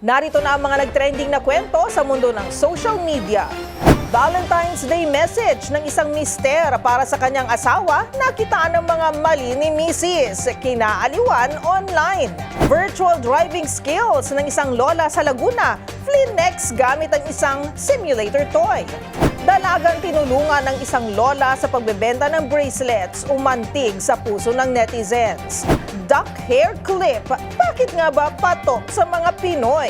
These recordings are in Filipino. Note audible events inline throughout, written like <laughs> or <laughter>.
Narito na ang mga nagtrending na kwento sa mundo ng social media. Valentine's Day message ng isang mister para sa kanyang asawa nakitaan ng mga mali ni Mrs. Kinaaliwan online. Virtual driving skills ng isang lola sa Laguna, flinex gamit ang isang simulator toy. Dalagang tinulungan ng isang lola sa pagbebenta ng bracelets umantig sa puso ng netizens. Duck hair clip, bakit nga ba patok sa mga Pinoy?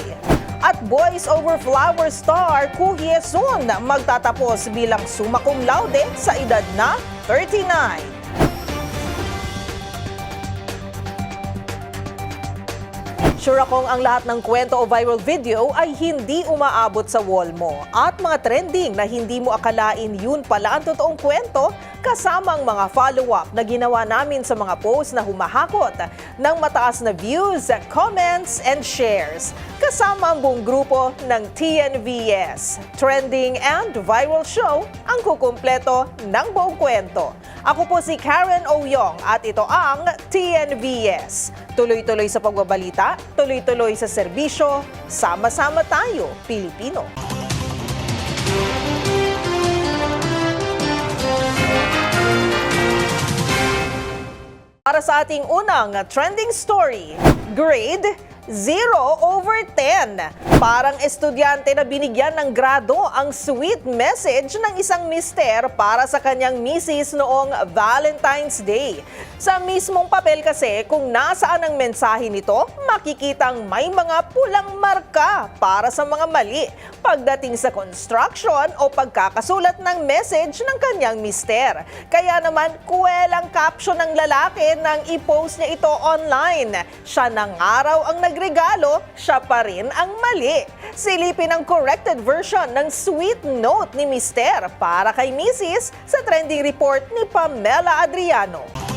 At Boys Over Flower star Kuhi Eson magtatapos bilang summa cum laude sa edad na 39. Sure akong ang lahat ng kwento o viral video ay hindi umaabot sa wall mo. At mga trending na hindi mo akalain yun pala ang totoong kwento kasama ang mga follow-up na ginawa namin sa mga posts na humahakot ng mataas na views, comments, and shares. Kasama ang buong grupo ng TNVS. Trending and viral show ang kukumpleto ng buong kwento. Ako po si Karen Oyong at ito ang TNVS. Tuloy-tuloy sa pagbabalita, tuloy-tuloy sa serbisyo, sama-sama tayo, Pilipino. Para sa ating unang trending story, grade 0 over 10. Parang estudyante na binigyan ng grado ang sweet message ng isang mister para sa kanyang misis noong Valentine's Day. Sa mismong papel kasi, kung nasaan ang mensahe nito, makikitang may mga pulang marka para sa mga mali pagdating sa construction o pagkakasulat ng message ng kanyang mister. Kaya naman, kuwelang caption ng lalaki nang i-post niya ito online. Siya ng araw ang nagregalo, siya pa rin ang mali. Silipin ang corrected version ng sweet note ni mister para kay Mrs. sa trending report ni Pamela Adriano.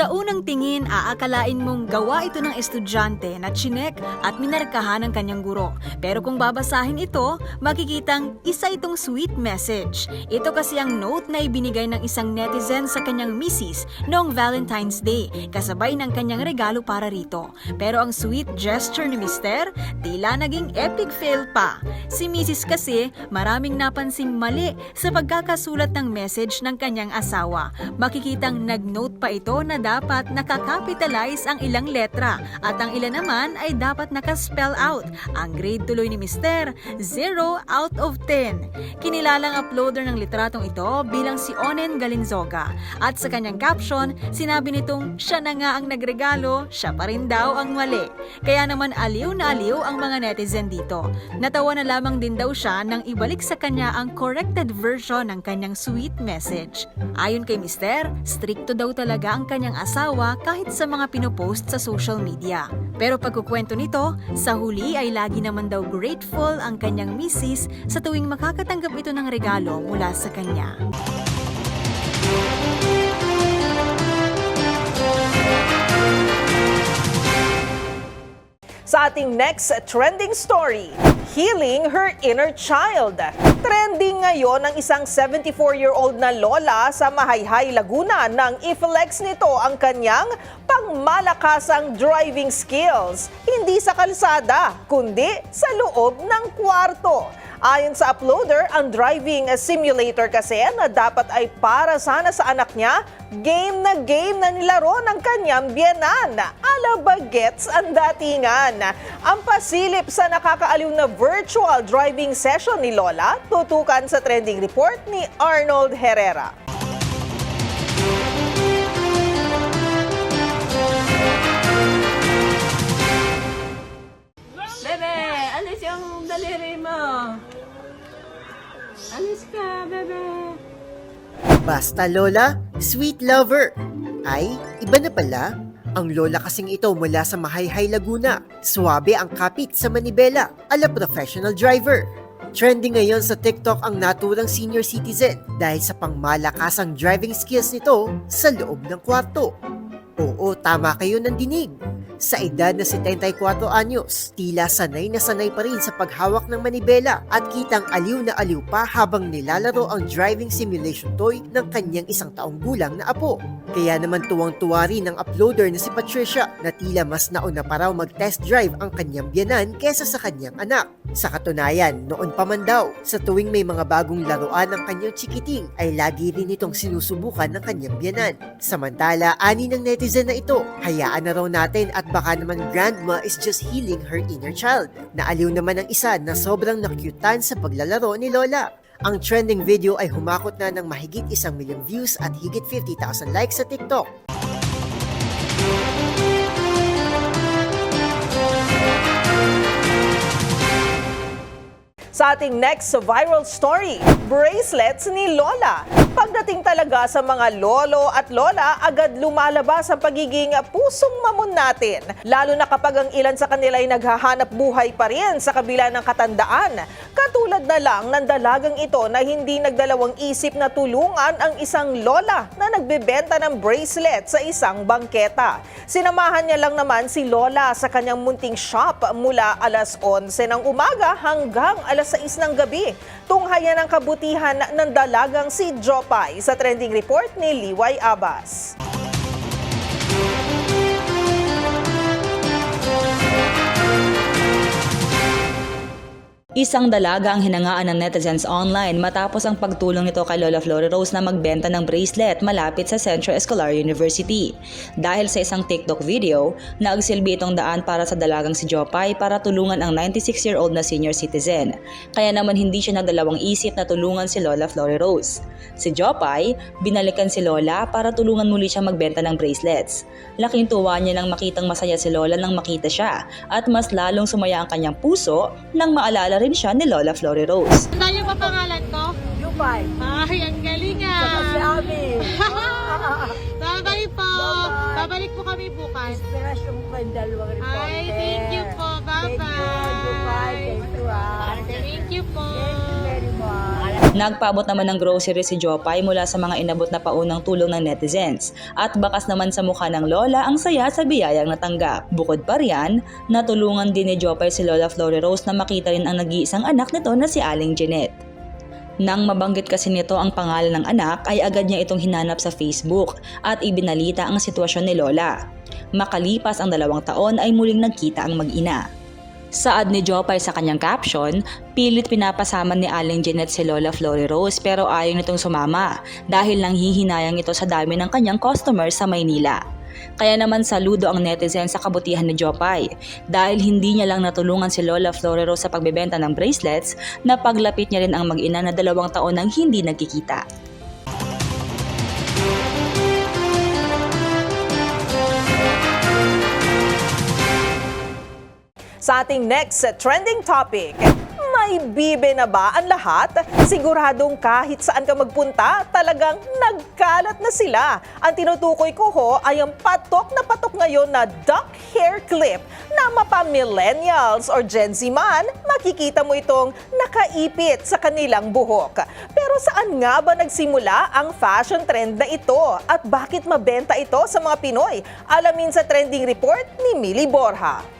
Sa unang tingin, aakalain mong gawa ito ng estudyante na chinek at minarkahan ng kanyang guro. Pero kung babasahin ito, makikitang isa itong sweet message. Ito kasi ang note na ibinigay ng isang netizen sa kanyang misis noong Valentine's Day, kasabay ng kanyang regalo para rito. Pero ang sweet gesture ni Mister, tila naging epic fail pa. Si Mrs. kasi maraming napansing mali sa pagkakasulat ng message ng kanyang asawa. Makikitang nag-note pa ito na dapat nakakapitalize ang ilang letra at ang ilan naman ay dapat nakaspell out. Ang grade tuloy ni Mister, 0 out of 10. Kinilalang uploader ng litratong ito bilang si Onen Galinzoga. At sa kanyang caption, sinabi nitong siya na nga ang nagregalo, siya pa rin daw ang mali. Kaya naman aliw na aliw ang mga netizen dito. Natawa na lamang din daw siya nang ibalik sa kanya ang corrected version ng kanyang sweet message. Ayon kay Mister, stricto daw talaga ang kanyang asawa kahit sa mga pinopost sa social media. Pero pagkukwento nito, sa huli ay lagi naman daw grateful ang kanyang misis sa tuwing makakatanggap ito ng regalo mula sa kanya. Sa ating next trending story, healing her inner child. Trending ngayon ang isang 74-year-old na lola sa Mahayhay, Laguna nang i-flex nito ang kanyang pangmalakasang driving skills. Hindi sa kalsada, kundi sa loob ng kwarto. Ayon sa uploader, ang driving simulator kasi na dapat ay para sana sa anak niya, game na game na nilaro ng kanyang biyanan. Alaba gets ang datingan. Ang pasilip sa nakakaaliw na virtual driving session ni Lola, tutukan sa trending report ni Arnold Herrera. Ka, bebe. Basta Lola, sweet lover. Ay, iba na pala. Ang lola kasing ito mula sa Mahayhay, Laguna. Suwabe ang kapit sa manibela, ala professional driver. Trending ngayon sa TikTok ang naturang senior citizen dahil sa pangmalakasang driving skills nito sa loob ng kwarto. Oo, tama kayo ng dinig. Sa edad na 74 anyos, tila sanay na sanay pa rin sa paghawak ng manibela at kitang aliw na aliw pa habang nilalaro ang driving simulation toy ng kanyang isang taong gulang na apo. Kaya naman tuwang-tuwa rin ang uploader na si Patricia na tila mas nauna pa raw mag-test drive ang kanyang biyanan kesa sa kanyang anak. Sa katunayan, noon pa man daw, sa tuwing may mga bagong laruan ng kanyang chikiting ay lagi rin itong sinusubukan ng kanyang biyanan. Samantala, ani ng netizen na ito, hayaan na raw natin at baka naman grandma is just healing her inner child. Naaliw naman ang isa na sobrang nakyutan sa paglalaro ni Lola. Ang trending video ay humakot na ng mahigit isang milyong views at higit 50,000 likes sa TikTok. Sa ating next viral story, bracelets ni Lola. Pagdating talaga sa mga lolo at lola, agad lumalabas ang pagiging pusong mamon natin. Lalo na kapag ang ilan sa kanila ay naghahanap buhay pa rin sa kabila ng katandaan. Katulad na lang ng dalagang ito na hindi nagdalawang isip na tulungan ang isang lola na nagbebenta ng bracelet sa isang bangketa. Sinamahan niya lang naman si Lola sa kanyang munting shop mula alas 11 ng umaga hanggang alas 6 ng gabi. Tunghayan ang kabutihan ng dalagang si Jopay sa trending report ni Liway Abbas. Isang dalaga ang hinangaan ng netizens online matapos ang pagtulong nito kay Lola Flore Rose na magbenta ng bracelet malapit sa Central Escolar University. Dahil sa isang TikTok video, naagsilbi itong daan para sa dalagang si Jopay para tulungan ang 96-year-old na senior citizen. Kaya naman hindi siya nagdalawang isip na tulungan si Lola Flore Rose. Si Jopay, binalikan si Lola para tulungan muli siya magbenta ng bracelets. Laking tuwa niya nang makitang masaya si Lola nang makita siya at mas lalong sumaya ang kanyang puso nang maalala rin siya ni Lola Flore Rose. Niyo pa pangalan ko? Yupay. Ay, ang galing Saka si ah! Ami. <laughs> Bye-bye po! Bye-bye. Babalik po kami bukas. Inspirasyon ko kayong dalawang reporter. Ay, thank you po. Thank you. Bye-bye! Thank you, ah. Thank you po! Thank you very much. Nagpaabot naman ng grocery si Jopay mula sa mga inabot na paunang tulong ng netizens at bakas naman sa mukha ng Lola ang saya sa biyayang natanggap. Bukod pa riyan, natulungan din ni Jopay si Lola Flore Rose na makita rin ang nag-iisang anak nito na si Aling Jeanette. Nang mabanggit kasi nito ang pangalan ng anak ay agad niya itong hinanap sa Facebook at ibinalita ang sitwasyon ni Lola. Makalipas ang dalawang taon ay muling nagkita ang mag-ina. Saad ni Jopay sa kanyang caption, pilit pinapasama ni Aling Jeanette si Lola Flore Rose pero ayaw nitong sumama dahil nang hihinayang ito sa dami ng kanyang customers sa Maynila. Kaya naman saludo ang netizen sa kabutihan ni Jopay dahil hindi niya lang natulungan si Lola Flore Rose sa pagbebenta ng bracelets na paglapit niya rin ang mag-ina na dalawang taon nang hindi nagkikita. Sa ating next trending topic, may bibe na ba ang lahat? Siguradong kahit saan ka magpunta, talagang nagkalat na sila. Ang tinutukoy ko ho ay ang patok na patok ngayon na duck hair clip na mapa millennials or Gen Z man, makikita mo itong nakaipit sa kanilang buhok. Pero saan nga ba nagsimula ang fashion trend na ito? At bakit mabenta ito sa mga Pinoy? Alamin sa trending report ni Mili Borja.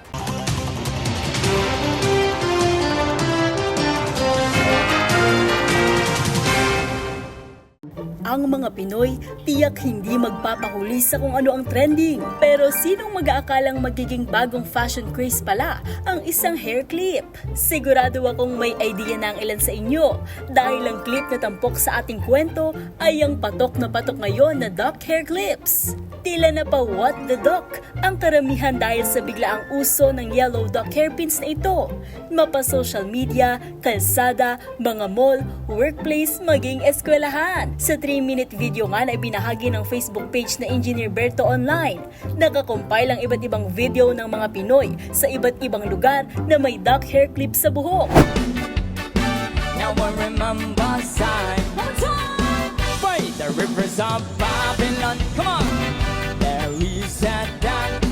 Ang mga Pinoy tiyak hindi magpapahuli sa kung ano ang trending. Pero sinong mag-aakalang magiging bagong fashion craze pala ang isang hair clip? Sigurado akong may idea na ang ilan sa inyo dahil ang clip na tampok sa ating kwento ay ang patok na patok ngayon na duck hair clips. Tila na pa what the duck ang karamihan dahil sa biglaang uso ng yellow duck hairpins na ito. Mapa social media, kalsada, mga mall, workplace, maging eskwelahan. Sa 3-minute video nga na ibinahagi ng Facebook page na Engineer Berto Online, nakakompile ang iba't ibang video ng mga Pinoy sa iba't ibang lugar na may duck hair clip sa buhok. Now I remember sign. Fight the rivers of Babylon. Come on. There is a dawn.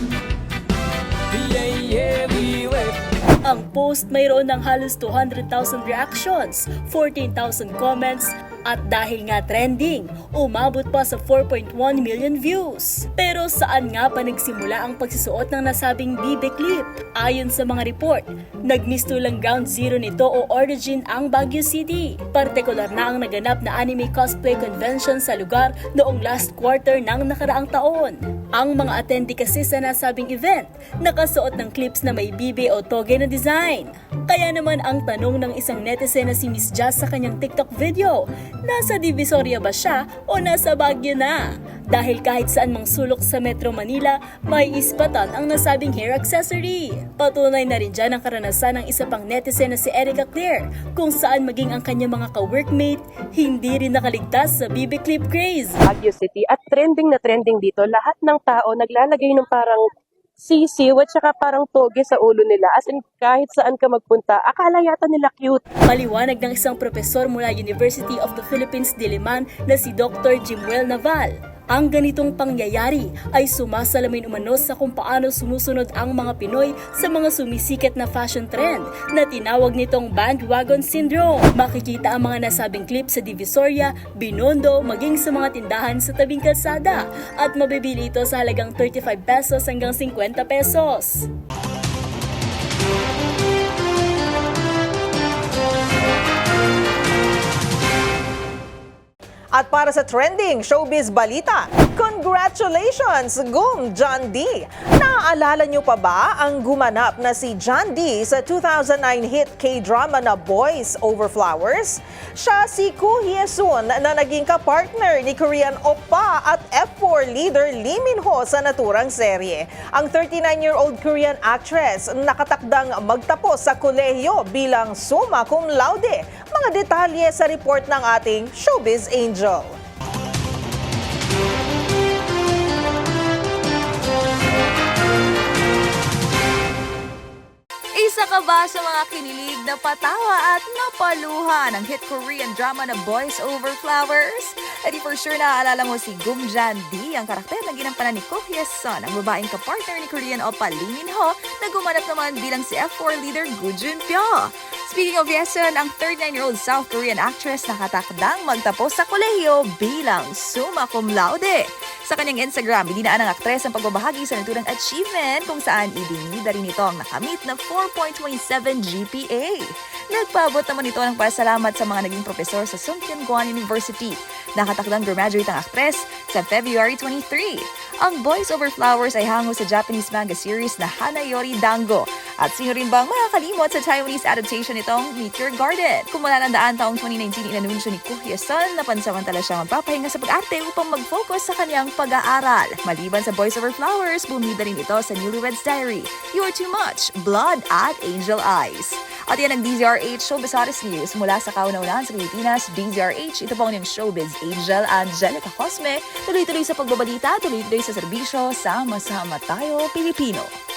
Yeah, yeah, we wait. Ang post mayroon ng halos 200,000 reactions, 14,000 comments, At dahil nga trending, umabot pa sa 4.1 million views. Pero saan nga pa nagsimula ang pagsusuot ng nasabing bibe clip? Ayon sa mga report, nagmisto lang ground zero nito o origin ang Baguio City. Partikular na ang naganap na anime cosplay convention sa lugar noong last quarter ng nakaraang taon. Ang mga attendee kasi sa nasabing event, nakasuot ng clips na may bibe o toge na design. Kaya naman ang tanong ng isang netizen na si Miss Jazz sa kanyang TikTok video, nasa Divisoria ba siya o nasa Baguio na? Dahil kahit saan mang sulok sa Metro Manila, may ispatan ang nasabing hair accessory. Patunay na rin dyan ang karanasan ng isa pang netizen na si Erica Claire, kung saan maging ang kanyang mga ka-workmate, hindi rin nakaligtas sa BB Clip craze. Baguio City at trending na trending dito. Lahat ng tao naglalagay ng parang sisiw at saka parang toge sa ulo nila. As in, kahit saan ka magpunta, akala yata nila cute. Maliwanag ng isang profesor mula University of the Philippines Diliman na si Dr. Jimuel Naval. Ang ganitong pangyayari ay sumasalamin umano sa kung paano sumusunod ang mga Pinoy sa mga sumisikat na fashion trend na tinawag nitong bandwagon syndrome. Makikita ang mga nasabing clip sa Divisoria, Binondo, maging sa mga tindahan sa tabing kalsada at mabibili ito sa halagang 35 pesos hanggang 50 pesos. At para sa trending showbiz balita, congratulations, Gum John D! Naaalala niyo pa ba ang gumanap na si John D sa 2009 hit K-drama na Boys Over Flowers? Siya si Koo Hye-sun na naging kapartner ni Korean oppa at F4 leader Lee Min-ho sa naturang serye. Ang 39-year-old Korean actress nakatakdang magtapos sa kolehiyo bilang summa cum laude. Mga detalye sa report ng ating Showbiz Angel. Isa ka ba sa mga kinilig na patawa at napaluha ng hit Korean drama na Boys Over Flowers? Di for sure naaalala mo si Gum Jan D, ang karakter na ginampanan ni Ko Hye-sun, ang babaeng kapartner ni Korean oppa Lee Min-ho na gumanap naman bilang si F4 leader Gu Jun-pyo. Speaking of Yesun, ang 39-year-old South Korean actress nakatakdang magtapos sa kolehiyo bilang summa cum laude. Sa kanyang Instagram, dinaan ng aktres ang pagbabahagi sa naturang achievement kung saan ibinida rin ito ang nakamit na 4.27 GPA. Nagpaabot naman ito ng pasalamat sa mga naging profesor sa Sungkyun Guan University. Nakatakdang graduate ang aktres sa February 23. Ang Boys Over Flowers ay hango sa Japanese manga series na Hanayori Dango. At sino rin bang makakalimot sa Taiwanese adaptation nitong Meteor Garden? Kung malatandaan taong 2019 inanunsyo ni Koo Hye-sun na pansamantala siya magpapahinga sa pag-arte upang mag-focus sa kanyang pag-aaral. Maliban sa Boys Over Flowers, bumida rin ito sa Newlywed's Diary, You Are Too Much, Blood at Angel Eyes. At yan ang DZRH Showbiz Hottest News mula sa kauna-unahan sa Pilipinas, DZRH. Ito po ang Showbiz Angel Angelica Cosme. Tuloy-tuloy sa pagbabalita, tuloy-tuloy sa serbisyo, sama-sama tayo, Pilipino.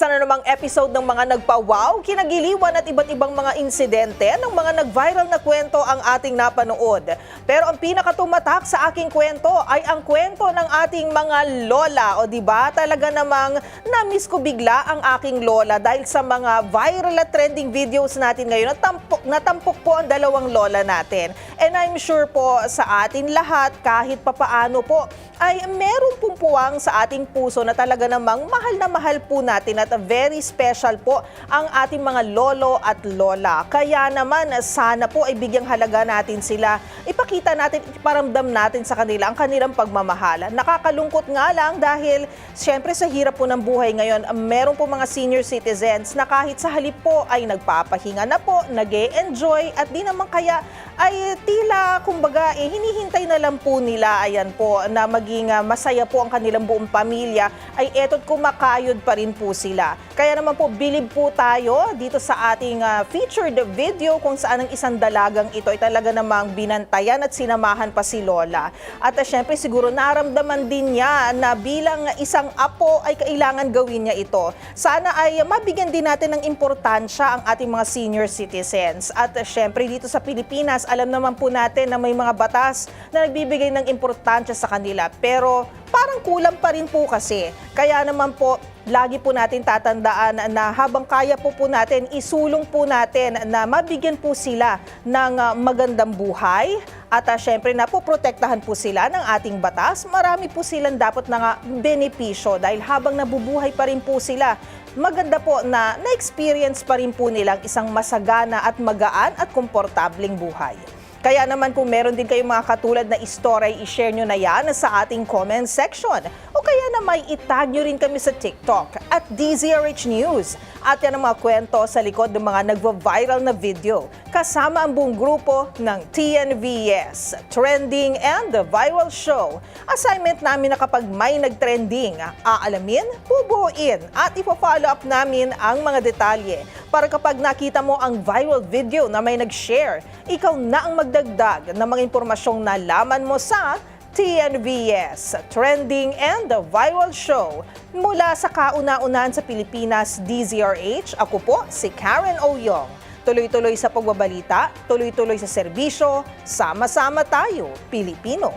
Sa na namang episode ng mga nagpa-wow, kinagiliwan at iba't ibang mga insidente ng mga nag-viral na kwento ang ating napanood. Pero ang pinakatumatak sa aking kwento ay ang kwento ng ating mga lola. O di ba talaga namang na-miss ko bigla ang aking lola dahil sa mga viral at trending videos natin ngayon. Natampok, natampok po ang dalawang lola natin. And I'm sure po sa atin lahat, kahit papaano po, ay meron pong puwang sa ating puso na talaga namang mahal na mahal po natin at very special po ang ating mga lolo at lola. Kaya naman sana po ay bigyang halaga natin sila. Ipakita natin, iparamdam natin sa kanila ang kanilang pagmamahal. Nakakalungkot nga lang dahil syempre sa hirap po ng buhay ngayon, meron po mga senior citizens na kahit sa halip po ay nagpapahinga na po, nag enjoy at di naman kaya ay tila kumbaga eh, hinihintay na lang po nila ayan po na maging ah, masaya po ang kanilang buong pamilya ay eto't kumakayod pa rin po sila. Kaya naman po bilib po tayo dito sa ating ah, featured video kung saan ang isang dalagang ito ay talaga namang binantayan at sinamahan pa si Lola. At uh, syempre siguro naramdaman din niya na bilang isang apo ay kailangan gawin niya ito. Sana ay mabigyan din natin ng importansya ang ating mga senior citizens. At uh, syempre dito sa Pilipinas, alam naman po natin na may mga batas na nagbibigay ng importansya sa kanila. Pero parang kulang pa rin po kasi. Kaya naman po, lagi po natin tatandaan na habang kaya po po natin, isulong po natin na mabigyan po sila ng ah, magandang buhay at uh, syempre na po protektahan po sila ng ating batas. Marami po silang dapat na nga benepisyo dahil habang nabubuhay pa rin po sila, maganda po na na-experience pa rin po nilang isang masagana at magaan at komportableng buhay. Kaya naman kung meron din kayong mga katulad na istorya, i-share nyo na yan sa ating comment section. O kaya na may itag nyo rin kami sa TikTok at DZRH News. At yan ang mga kwento sa likod ng mga nagva-viral na video. Kasama ang buong grupo ng TNVS, Trending and the Viral Show. Assignment namin na kapag may nag-trending, aalamin, bubuuin at ipo-follow up namin ang mga detalye para kapag nakita mo ang viral video na may nag-share, ikaw na ang magdagdag ng mga impormasyong nalaman mo sa TNVS, Trending and the Viral Show. Mula sa kauna-unahan sa Pilipinas, DZRH, ako po si Karen Oyong. Tuloy-tuloy sa pagbabalita, tuloy-tuloy sa serbisyo, sama-sama tayo, Pilipino.